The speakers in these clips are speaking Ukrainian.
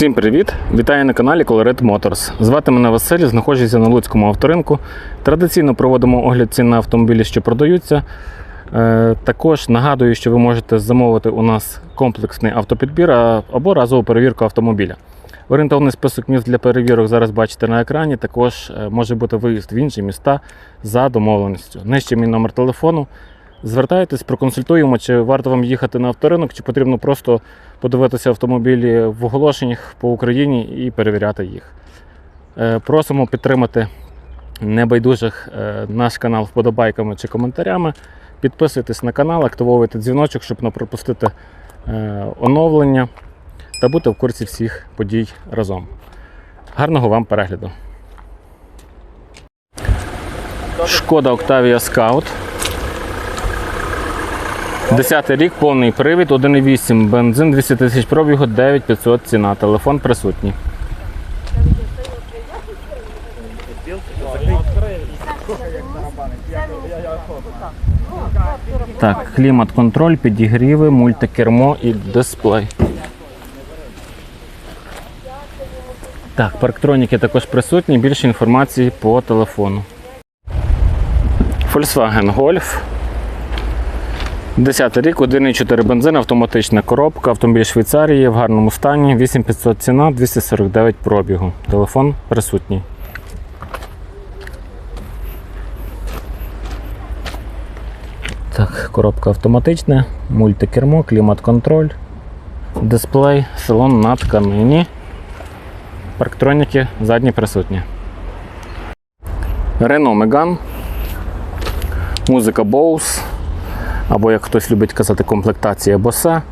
Всім привіт! Вітаю на каналі Colored Motors. Звати мене Василь, знаходжуся на Луцькому авторинку. Традиційно проводимо огляд цін на автомобілі, що продаються. Е, Також нагадую, що ви можете замовити у нас комплексний автопідбір або разову перевірку автомобіля. Орієнтовний список міст для перевірок зараз бачите на екрані. Також е, може бути виїзд в інші міста за домовленістю. Нижче мій номер телефону. Звертайтесь, проконсультуємо, чи варто вам їхати на авторинок, чи потрібно просто подивитися автомобілі в оголошеннях по Україні і перевіряти їх. Е, Просимо підтримати небайдужих е, наш канал вподобайками чи коментарями. Підписуйтесь на канал, активовуйте дзвіночок, щоб не пропустити е, оновлення та бути в курсі всіх подій разом. Гарного вам перегляду! Шкода Octavia Scout. 10 рік, повний привід, 1,8 бензин, 200 тисяч пробігу, 9500 ціна. Телефон присутній. Так, клімат-контроль, підігріви, мультикермо і дисплей. Так, парктроніки також присутні, більше інформації по телефону. Volkswagen Golf. 10 рік, 1,4 бензин, автоматична коробка, автомобіль Швейцарії в гарному стані, 8500 ціна, 249 пробігу. Телефон присутній. Так, коробка автоматична, мультикермо, клімат-контроль, дисплей, салон на тканині. Парктроніки задні присутні. Renault Megane. Музика Bose або як хтось любить казати, комплектація боса.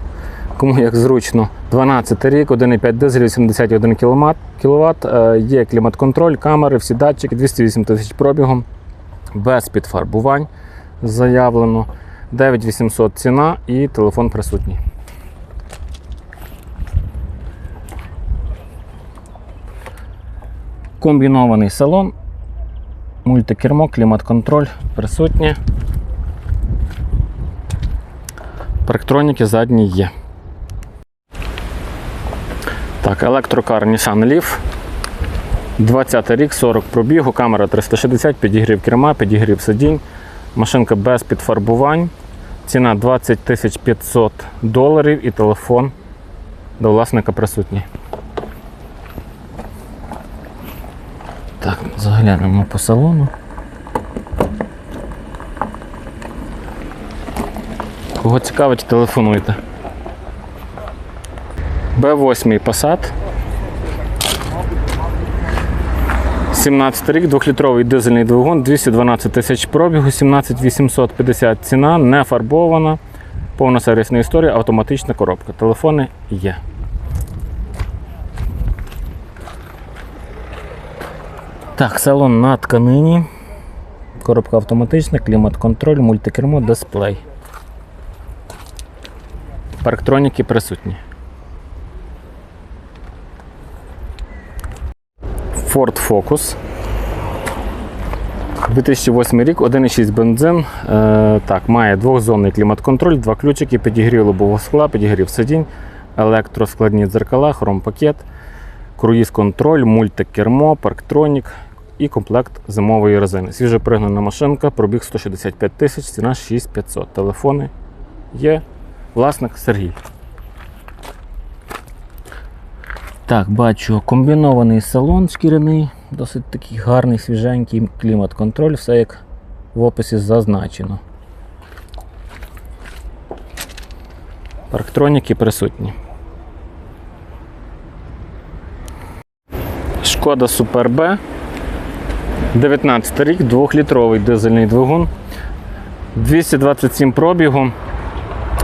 Кому як зручно. 12 рік, 1,5 дизель, 81 кВт, є клімат-контроль, камери, всі датчики, 208 тисяч пробігом, без підфарбувань заявлено. 9800 ціна і телефон присутній. Комбінований салон, мультикермо, клімат-контроль присутнє. Парктроніки задні є. Так, електрокар Nissan Leaf. 20 рік, 40 пробігу, камера 360, підігрів керма, підігрів сидінь. Машинка без підфарбувань. Ціна 20 500 доларів і телефон до власника присутній. Так, заглянемо по салону. Кого цікавить, телефонуйте. Б8 Passat. 17 рік, 2-літровий дизельний двигун, 212 тисяч пробігу, 17 850 ціна, не фарбована, повна сервісна історія, автоматична коробка. Телефони є. Так, салон на тканині. Коробка автоматична, клімат-контроль, мультикермо, дисплей. Парктроніки присутні. Ford Focus. 2008 рік, 1,6 бензин. Е, так, має двохзонний клімат-контроль, два ключики, підігрів лобового скла, підігрів сидінь, електроскладні дзеркала, хромпакет, круїз-контроль, мультикермо, парктронік і комплект зимової резини. Свіже пригнана машинка, пробіг 165 тисяч, ціна 6500. Телефони є. Власник Сергій. Так, бачу комбінований салон шкіряний, досить такий гарний, свіженький клімат-контроль, все як в описі зазначено. Парктроніки присутні. Шкода Super B. 19 рік, 2-літровий дизельний двигун. 227 пробігу.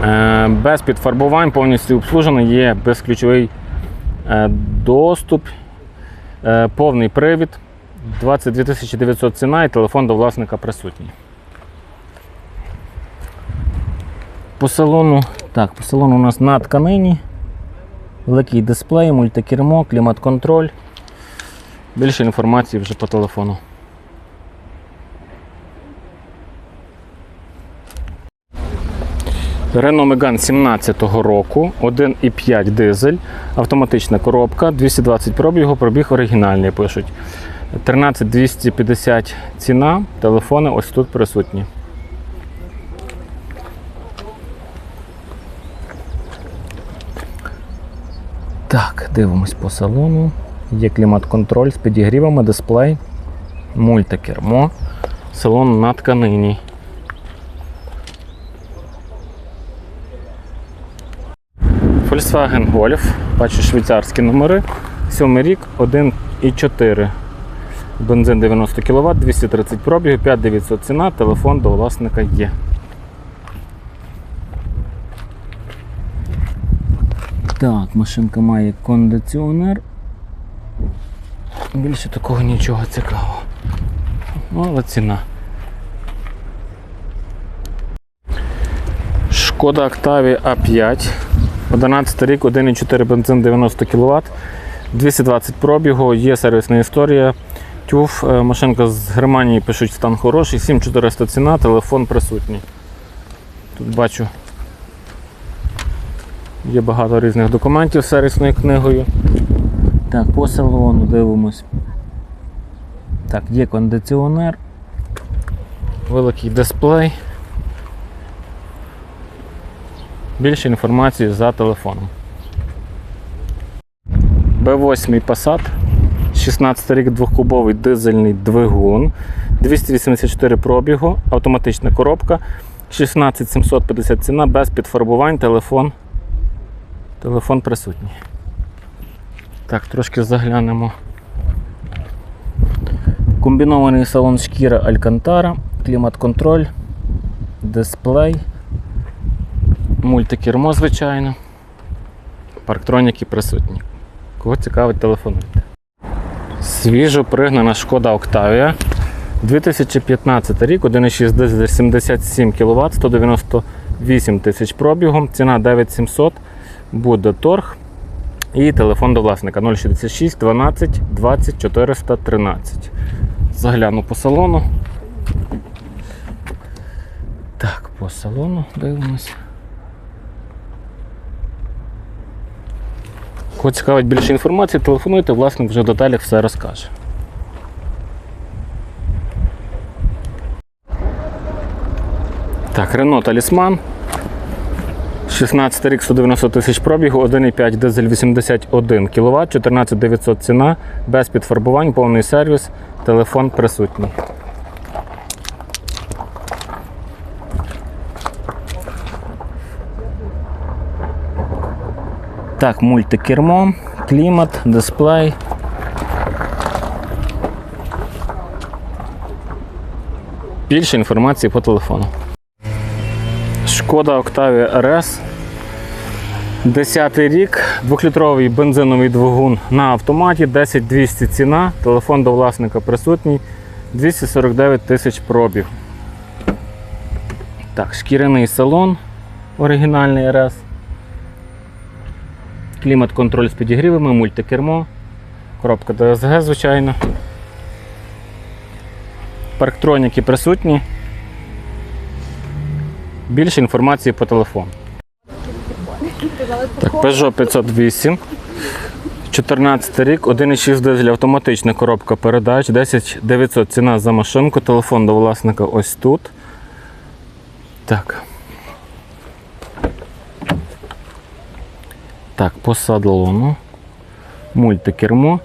Е, Без підфарбувань, повністю обслужений, є безключовий е, доступ, е, повний привід, 22 900 ціна і телефон до власника присутній. По салону, так, по салону у нас на тканині, великий дисплей, мультикермо, клімат-контроль. Більше інформації вже по телефону. Renault Megane 17-го року, 1,5 дизель, автоматична коробка, 220 пробігу, пробіг оригінальний пишуть. 13250 ціна, телефони ось тут присутні. Так, дивимось по салону. Є клімат-контроль з підігрівами, дисплей, мультикермо, салон на тканині. Volkswagen Golf, бачу швейцарські номери. Сьомий рік, 1,4. Бензин 90 кВт, 230 пробігів, 5900 ціна, телефон до власника є. Так, машинка має кондиціонер. Більше такого нічого цікавого. Але ціна. Шкода Octavia A5. 11 рік, 1,4 бензин 90 кВт, 220 пробігу, є сервісна історія. Тюф, е, машинка з Германії пишуть стан хороший, 7400 ціна, телефон присутній. Тут бачу є багато різних документів з сервісною книгою. Так, по салону дивимось. Так, є кондиціонер, великий дисплей. Більше інформації за телефоном. B8 Passat, 16 рік двохкубовий дизельний двигун, 284 пробігу, автоматична коробка, 16750 ціна, без підфарбувань, телефон. Телефон присутній. Так, трошки заглянемо. Комбінований салон шкіра Алькантара, клімат-контроль, дисплей. Мультикермо, звичайно. Парктроніки присутні. Кого цікавить, телефонуйте. Свіжо пригнана шкода Octavia. 2015 рік, 1,6 77 кВт, 198 тисяч пробігом, ціна 9700, буде торг. І телефон до власника 066 12 20 413. Загляну по салону. Так, по салону дивимося. Кого цікавить більше інформації, телефонуйте, власник вже в деталях все розкаже. Так, Renault Talisman. 16 рік 190 тисяч пробігу, 1,5 дизель 81 кВт, 14900 ціна, без підфарбувань, повний сервіс, телефон присутній. Так, мультикермо, клімат, дисплей. Більше інформації по телефону. Шкода Octavia RS. 10 рік, 2-літровий бензиновий двигун на автоматі, 10200 ціна, телефон до власника присутній, 249 тисяч пробіг. Так, шкіряний салон, оригінальний RS. Клімат-контроль з підігрівами, мультикермо, коробка DSG, звичайно. Парктроніки присутні. Більше інформації по телефону. Так, Peugeot 508. 14 рік, 1,6 дизель, автоматична коробка передач, 10 900 ціна за машинку, телефон до власника ось тут. Так. Так, по салону. Мультикермо.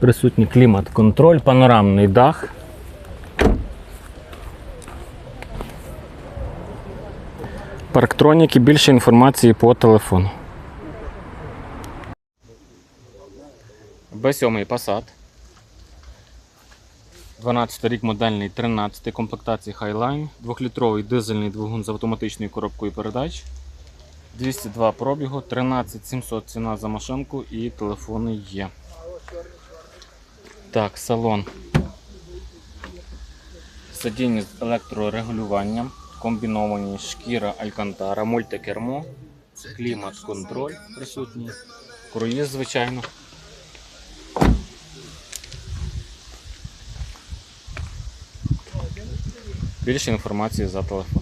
Присутній клімат-контроль, панорамний дах. Парктроніки, більше інформації по телефону. Б7 Passat. 12 рік модельний 13 комплектації Highline. 2-літровий дизельний двигун з автоматичною коробкою передач. 202 пробігу, 13700 ціна за машинку і телефони є. Так, салон. Сидіння з електрорегулюванням, комбіновані шкіра Алькантара, мультикермо, клімат-контроль присутній, круїз, звичайно. Більше інформації за телефоном.